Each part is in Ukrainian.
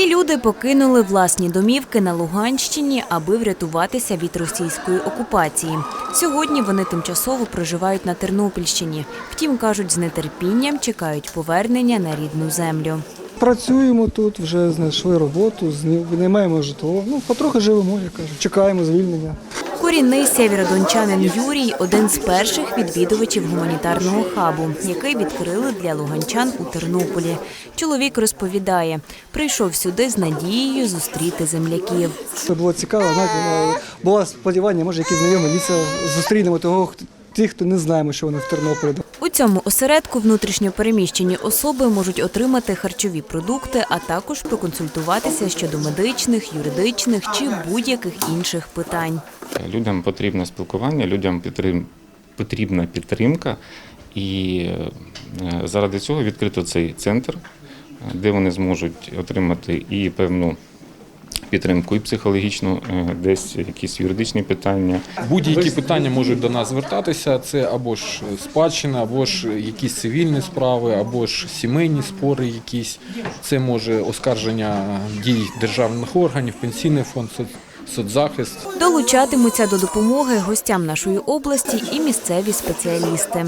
Ці люди покинули власні домівки на Луганщині, аби врятуватися від російської окупації. Сьогодні вони тимчасово проживають на Тернопільщині. Втім, кажуть, з нетерпінням чекають повернення на рідну землю. Працюємо тут, вже знайшли роботу, зні- винаймаємо житло. Ну, потрохи живемо, я кажу. Чекаємо звільнення. Корінний сєвєродончанин Юрій один з перших відвідувачів гуманітарного хабу, який відкрили для луганчан у Тернополі. Чоловік розповідає, прийшов сюди з надією зустріти земляків. Це було цікаво. Знаєте, ну, було сподівання, може, якісь знайомі ліса зустрінемо того, хто- тих, хто не знаємо, що вони в Тернополі. У цьому осередку внутрішньо переміщені особи можуть отримати харчові продукти, а також проконсультуватися щодо медичних, юридичних чи будь-яких інших питань. Людям потрібне спілкування, людям потрібна підтримка, і е, заради цього відкрито цей центр, де вони зможуть отримати і певну підтримку, і психологічну, е, десь якісь юридичні питання. Будь-які питання можуть до нас звертатися. Це або ж спадщина, або ж якісь цивільні справи, або ж сімейні спори якісь. Це може оскарження дій державних органів, пенсійний фонд, соцзахист. Долучатимуться до допомоги гостям нашої області і місцеві спеціалісти.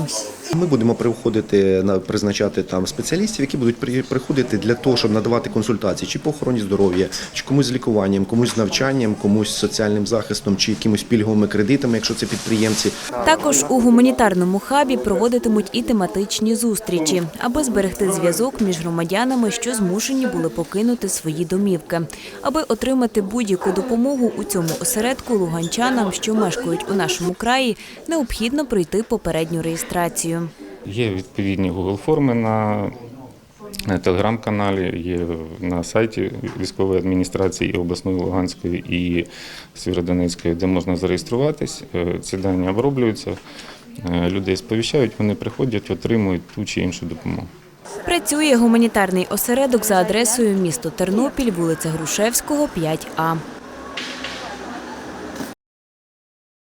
Ми будемо приходити на призначати там спеціалістів, які будуть при- приходити для того, щоб надавати консультації чи по охороні здоров'я, чи комусь з лікуванням, комусь з навчанням, комусь з соціальним захистом, чи якимось пільговими кредитами, якщо це підприємці. Також у гуманітарному хабі проводитимуть і тематичні зустрічі, аби зберегти зв'язок між громадянами, що змушені були покинути свої домівки. Аби отримати будь-яку допомогу у цьому осередку луганчанам, що мешкають у нашому краї, необхідно пройти попередню реєстрацію. Є відповідні Google форми на телеграм-каналі, є на сайті військової адміністрації і обласної Луганської і Сєвєродонецької, де можна зареєструватись. Е, Ці дані оброблюються, е, людей сповіщають, вони приходять, отримують ту чи іншу допомогу. Працює гуманітарний осередок за адресою місто Тернопіль, вулиця Грушевського, 5А.